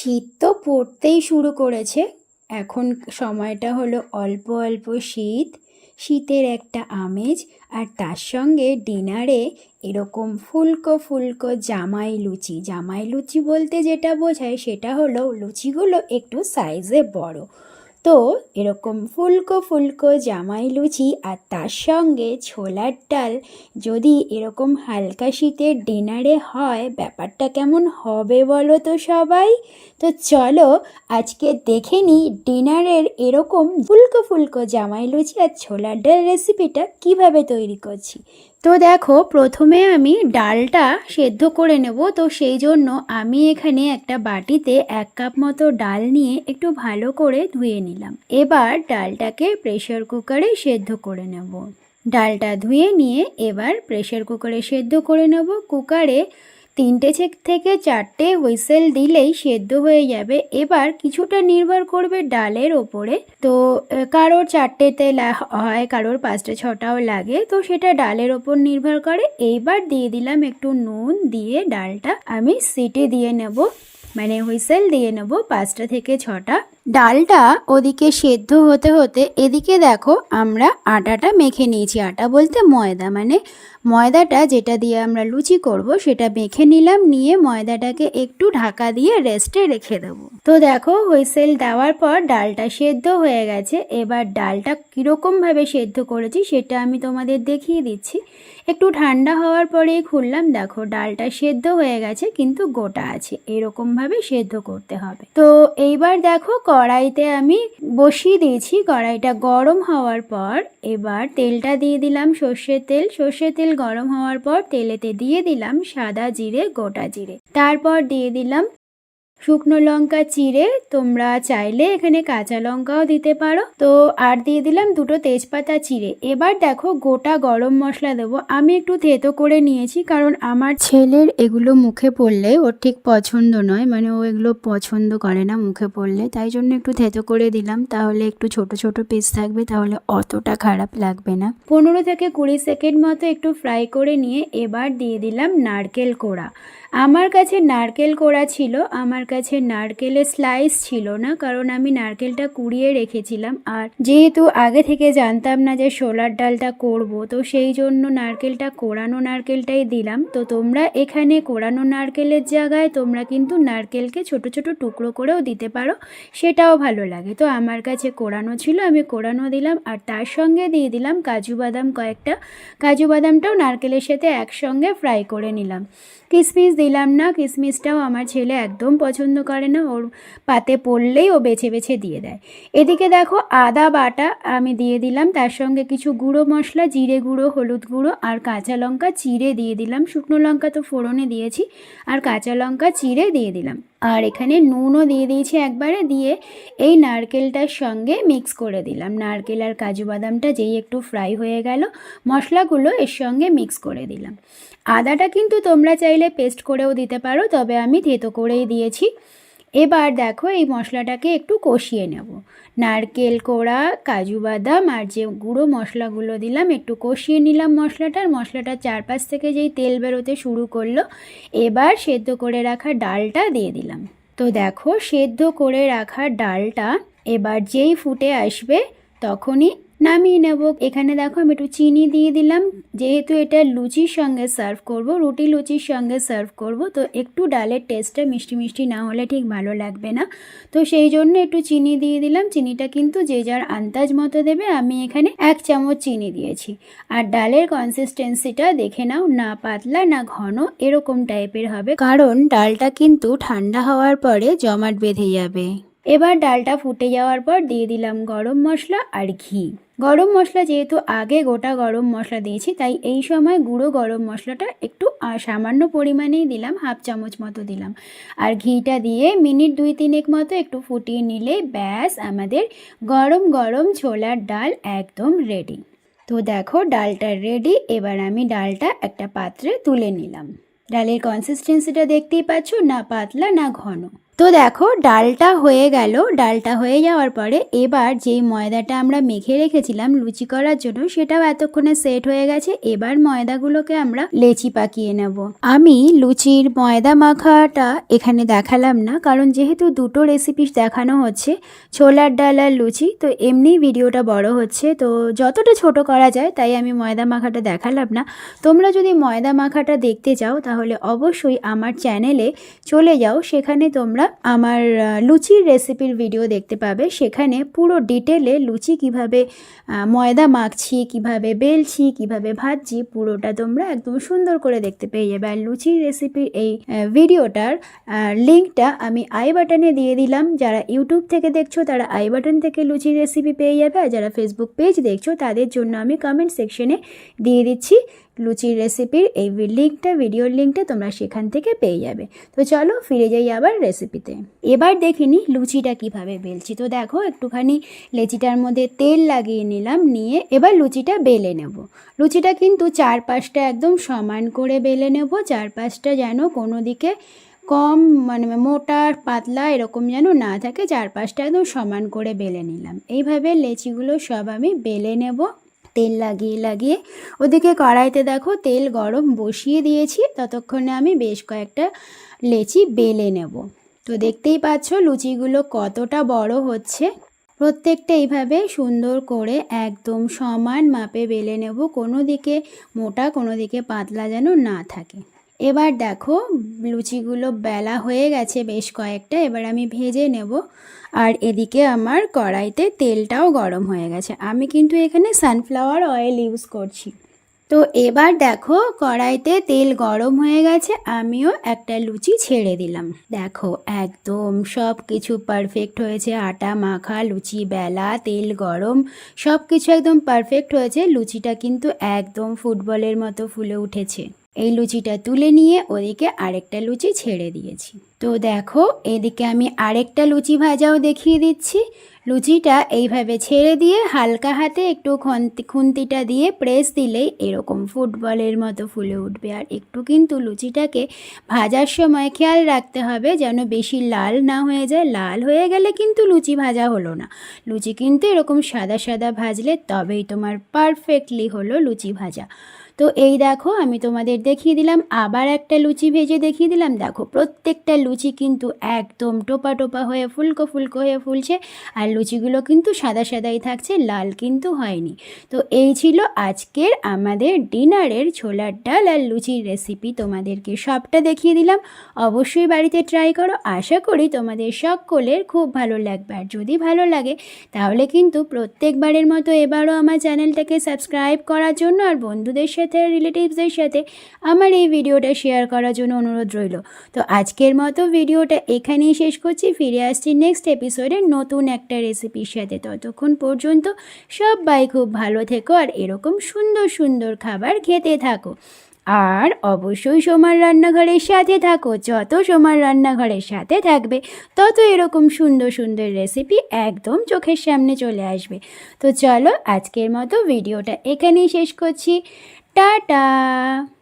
শীত তো পড়তেই শুরু করেছে। এখন সময়টা হলো অল্প অল্প শীত, শীতের একটা আমেজ, আর তার সঙ্গে ডিনারে এরকম ফুলকো ফুলকো জামাই লুচি। জামাই লুচি বলতে যেটা বোঝায় সেটা হলো লুচিগুলো একটু সাইজে বড়। তো এরকম ফুলকো ফুলকো জামাই লুচি আর তার সঙ্গে ছোলার ডাল যদি এরকম হালকা শীতের ডিনারে হয়, ব্যাপারটা কেমন হবে বলো তো সবাই? তো চলো আজকে দেখে নিই ডিনারের এরকম ফুলকো ফুলকো জামাই লুচি আর ছোলার ডাল রেসিপিটা কীভাবে তৈরি করছি। তো দেখো, প্রথমে আমি ডালটা সেদ্ধ করে নেব। তো সেই জন্য আমি এখানে একটা বাটিতে এক কাপ মতো ডাল নিয়ে একটু ভালো করে ধুয়ে নিলাম। এবার ডালটাকে প্রেশার কুকারে সেদ্ধ করে নেব। ডালটা ধুয়ে নিয়ে এবার প্রেশার কুকারে সেদ্ধ করে নেব। কুকারে তিনটে থেকে চারটে হুইসেল দিলেই সেদ্ধ হয়ে যাবে। এবার কিছুটা নির্ভর করবে ডালের ওপরে। তো কারোর চারটেতে হয়, কারোর পাঁচটা, ছটাও লাগে। তো সেটা ডালের ওপর নির্ভর করে। এইবার দিয়ে দিলাম একটু নুন দিয়ে ডালটা আমি সিটি দিয়ে নেব। মানে হুইসেল দিয়ে নেব পাঁচটা থেকে ছটা। ডালটা ওদিকে সেদ্ধ হতে হতে এদিকে দেখো আমরা আটাটা মেখে নিয়েছি। আটা বলতে ময়দা মানে ময়দাটা যেটা দিয়ে আমরা লুচি করব সেটা মেখে নিলাম, নিয়ে ময়দাটাকে একটু ঢাকা দিয়ে রেস্টে রেখে দেবো। তো দেখো হুইসেল দেওয়ার পর ডালটা সেদ্ধ হয়ে গেছে। এবার ডালটা কীরকমভাবে সেদ্ধ করেছি সেটা আমি তোমাদের দেখিয়ে দিচ্ছি। একটু ঠান্ডা হওয়ার পরেই খুললাম, দেখো ডালটা সেদ্ধ হয়ে গেছে, কিন্তু গোটা আছে। এরকমভাবে সেদ্ধ করতে হবে। তো এইবার দেখো কড়াইতে আমি বসিয়ে দিয়েছি। কড়াইটা গরম হওয়ার পর এবার তেলটা দিয়ে দিলাম সর্ষের তেল। সর্ষের তেল গরম হওয়ার পর তেলেতে দিয়ে দিলাম সাদা জিরে, গোটা জিরে। তারপর দিয়ে দিলাম শুকনো লঙ্কা চিড়ে তোমরা চাইলে এখানে কাঁচা লঙ্কাও দিতে পারো। তো আর দিয়ে দিলাম দুটো তেজপাতা চিড়ে। এবার দেখো গোটা গরম মশলা দেবো। আমি একটু থেতো করে নিয়েছি কারণ আমার ছেলের এগুলো মুখে পড়লে ওর ঠিক পছন্দ নয়। মানে ও এগুলো পছন্দ করে না মুখে পড়লে। তাই জন্য একটু থেতো করে দিলাম। তাহলে একটু ছোট ছোট পিস থাকবে। তাহলে অতটা খারাপ লাগবে না। পনেরো থেকে কুড়ি সেকেন্ড মতো একটু ফ্রাই করে নিয়ে এবার দিয়ে দিলাম নারকেল কোড়া। আমার কাছে নারকেল কোড়া ছিল। আমার কাছে নারকেলের স্লাইস ছিল না, কারণ আমি নারকেলটা কুড়িয়ে রেখেছিলাম। আর যেহেতু আগে থেকে জানতাম না যে সোলার ডালটা করব, তো সেই জন্য নারকেলটা কোড়ানো নারকেলটাই দিলাম। তো তোমরা এখানে কোড়ানো নারকেলের জায়গায় তোমরা কিন্তু নারকেলকে ছোট ছোট টুকরো করেও দিতে পারো, সেটাও ভালো লাগে। তো আমার কাছে কোড়ানো ছিল, আমি কোড়ানো দিলাম, আর তার সঙ্গে দিয়ে দিলাম কাজু বাদাম কয়েকটা। কাজু বাদামটাও নারকেলের সাথে একসঙ্গে ফ্রাই করে নিলাম। কিশমিশ দিলাম না কিশমিশটাও আমার ছেলে একদম পছন্দ করে না, ওর পাতে পড়লেই ও বেছে বেছে দিয়ে দেয়। এদিকে দেখো আদা বাটা আমি দিয়ে দিলাম, তার সঙ্গে কিছু গুঁড়ো মশলা, জিরে গুঁড়ো, হলুদ গুঁড়ো আর কাঁচা লঙ্কা চিড়ে দিয়ে দিলাম। শুকনো লঙ্কা তো ফোড়নে দিয়েছি, আর কাঁচা লঙ্কা চিড়ে দিয়ে দিলাম। আর এখানে নুনও দিয়ে দিয়েছি একবারে, দিয়ে এই নারকেলটার সঙ্গে মিক্স করে দিলাম। নারকেল আর কাজু বাদামটা যেই একটু ফ্রাই হয়ে গেল, মশলাগুলো এর সঙ্গে মিক্স করে দিলাম। আদাটা কিন্তু তোমরা চাইলে পেস্ট করেও দিতে পারো, তবে আমি থেতো করেই দিয়েছি। এবার দেখো এই মশলাটাকে একটু কষিয়ে নেব। নারকেল কোড়া, কাজু বাদাম আর যে গুঁড়ো মশলাগুলো দিলাম, একটু কষিয়ে নিলাম মশলাটার। মশলাটার চারপাশ থেকে যেই তেল বেরোতে শুরু করল, এবার সেদ্ধ করে রাখা ডালটা দিয়ে দিলাম। তো দেখো, সেদ্ধ করে রাখা ডালটা এবার যেই ফুটে আসবে, তখনই নামিয়ে নেব। এখানে দেখো আমি একটু চিনি দিয়ে দিলাম। যেহেতু এটা লুচির সঙ্গে সার্ভ করব, রুটি লুচির সঙ্গে সার্ভ করব, তো একটু ডালের টেস্টটা মিষ্টি মিষ্টি না হলে ঠিক ভালো লাগবে না। তো সেই জন্য একটু চিনি দিয়ে দিলাম। চিনিটা কিন্তু যে যার আন্দাজ মতো দেবে, আমি এখানে এক চামচ চিনি দিয়েছি। আর ডালের কনসিস্টেন্সিটা দেখে নাও, না পাতলা না ঘন, এরকম টাইপের হবে। কারণ ডালটা কিন্তু ঠান্ডা হওয়ার পরে জমাট বেঁধে যাবে। এবার ডালটা ফুটে যাওয়ার পর দিয়ে দিলাম গরম মশলা আর ঘি। গরম মশলা যেহেতু আগে গোটা গরম মশলা দিয়েছি, তাই এই সময় গুঁড়ো গরম মশলাটা একটু সামান্য পরিমাণেই দিলাম, হাফ চামচ মতো দিলাম। আর ঘিটা দিয়ে মিনিট দুই তিনেক মতো একটু ফুটিয়ে নিলে ব্যাস, আমাদের গরম গরম ছোলার ডাল একদম রেডি তো দেখো, ডালটা রেডি এবার আমি ডালটা একটা পাত্রে তুলে নিলাম। ডালের কনসিস্টেন্সিটা দেখতেই পাচ্ছ, না পাতলা, না ঘন। তো দেখো, ডালটা হয়ে গেল। ডালটা হয়ে যাওয়ার পরে এবার যেই ময়দাটা আমরা মেখে রেখেছিলাম লুচি করার জন্য, সেটাও এতক্ষণে সেট হয়ে গেছে। এবার ময়দাগুলোকে আমরা লেচি পাকিয়ে নেব। আমি লুচির ময়দা মাখাটা এখানে দেখালাম না, কারণ যেহেতু দুটো রেসিপি দেখানো হচ্ছে, ছোলার ডাল আর লুচি, তো এমনি ভিডিওটা বড় হচ্ছে। তো যতটা ছোট করা যায়, তাই আমি ময়দা মাখাটা দেখালাম না। তোমরা যদি ময়দা মাখাটা দেখতে চাও, তাহলে অবশ্যই আমার চ্যানেলে চলে যাও। সেখানে তোমরা আমার লুচির রেসিপির ভিডিও দেখতে পাবে। সেখানে পুরো ডিটেলে লুচি কীভাবে ময়দা মাখছি, কীভাবে বেলছি, কীভাবে ভাজছি, পুরোটা তোমরা একদম সুন্দর করে দেখতে পেয়ে যাবে। আর লুচির রেসিপির এই ভিডিওটার লিঙ্কটা আমি আই বাটনে দিয়ে দিলাম। যারা ইউটিউব থেকে দেখছ, তারা আই বাটন থেকে লুচির রেসিপি পেয়ে যাবে। আর যারা ফেসবুক পেজ দেখছ, তাদের জন্য আমি কমেন্ট সেকশনে দিয়ে দিচ্ছি। লুচির রেসিপির এই লিঙ্কটা ভিডিওর লিঙ্কটা তোমরা সেখান থেকে পেয়ে যাবে। তো চলো ফিরে যাই আবার রেসিপিতে এবার দেখিনি লুচিটা কীভাবে বেলছি। তো দেখো, একটুখানি লেচিটার মধ্যে তেল লাগিয়ে নিলাম, নিয়ে এবার লুচিটা বেলে নেব। লুচিটা কিন্তু চার পাঁচটা একদম সমান করে বেলে নেব চার পাঁচটা যেন কোনো দিকে কম মানে মোটা পাতলা এরকম যেন না থাকে চার পাঁচটা একদম সমান করে বেলে নিলাম। এইভাবে লেচিগুলো সব আমি বেলে নেব। তেল লাগিয়ে লাগিয়ে ওদিকে কড়াইতে দেখো তেল গরম বসিয়ে দিয়েছি। ততক্ষণে আমি বেশ কয়েকটা লেচি বেলে নেব। তো দেখতেই পাচ্ছ লুচিগুলো কতটা বড় হচ্ছে। প্রত্যেকটা এইভাবে সুন্দর করে একদম সমান মাপে বেলে নেব। কোনো দিকে মোটা, কোনো দিকে পাতলা যেন না থাকে। এবার দেখো, লুচিগুলো বেলা হয়ে গেছে বেশ কয়েকটা, এবার আমি ভেজে নেব। আর এদিকে আমার কড়াইতে তেলটাও গরম হয়ে গেছে। আমি কিন্তু এখানে সানফ্লাওয়ার অয়েল ইউজ করছি। তো এবার দেখো, কড়াইতে তেল গরম হয়ে গেছে, আমিও একটা লুচি ছেড়ে দিলাম। দেখো, একদম সব কিছু পারফেক্ট হয়েছে। আটা মাখা, লুচি বেলা, তেল গরম সব কিছু একদম পারফেক্ট হয়েছে। লুচিটা কিন্তু একদম ফুটবলের মতো ফুলে উঠেছে। এই লুচিটা তুলে নিয়ে ওদিকে আরেকটা লুচি ছেড়ে দিয়েছি। তো দেখো, এদিকে আমি আরেকটা লুচি ভাজাও দেখিয়ে দিচ্ছি। লুচিটা এইভাবে ছেড়ে দিয়ে হালকা হাতে একটু খন্তি খুন্তিটা দিয়ে প্রেস দিলেই এরকম ফুটবলের মতো ফুলে উঠবে। আর একটু কিন্তু লুচিটাকে ভাজার সময় খেয়াল রাখতে হবে যেন বেশি লাল না হয়ে যায়। লাল হয়ে গেলে কিন্তু লুচি ভাজা হলো না। লুচি কিন্তু এরকম সাদা সাদা ভাজলে তবেই তোমার পারফেক্টলি হলো লুচি ভাজা। তো এই দেখো, আমি তোমাদের দেখিয়ে দিলাম, আবার একটা লুচি ভেজে দেখিয়ে দিলাম। দেখো, প্রত্যেকটা লুচি কিন্তু একদম টোপা টোপা হয়ে, ফুলকো ফুলকো হয়ে ফুলছে। আর লুচিগুলো কিন্তু সাদা সাদাই থাকছে, লাল কিন্তু হয়নি। তো এই ছিল আজকের আমাদের ডিনারের ছোলার ডাল আর লুচির রেসিপি তোমাদেরকে সবটা দেখিয়ে দিলাম। অবশ্যই বাড়িতে ট্রাই করো। আশা করি তোমাদের সকলের খুব ভালো লাগবে। আর যদি ভালো লাগে, তাহলে কিন্তু প্রত্যেকবারের মতো এবারও আমার চ্যানেলটাকে সাবস্ক্রাইব করার জন্য আর বন্ধুদের সাথে রিলেটিভসদের সাথে আমার এই ভিডিওটা শেয়ার করার জন্য অনুরোধ রইল। তো আজকের মতো ভিডিওটা এখানেই শেষ করছি। ফিরে আসছি নেক্সট এপিসোডে নতুন একটা রেসিপির সাথে। ততক্ষণ পর্যন্ত সবাই খুব ভালো থেকো আর এরকম সুন্দর সুন্দর খাবার খেতে থাকো। আর অবশ্যই সোমার রান্নাঘরের সাথে থাকো। যত সোমার রান্নাঘরের সাথে থাকবে, তত এরকম সুন্দর সুন্দর রেসিপি একদম চোখের সামনে চলে আসবে। তো চলো আজকের মতো ভিডিওটা এখানেই শেষ করছি। টাটা!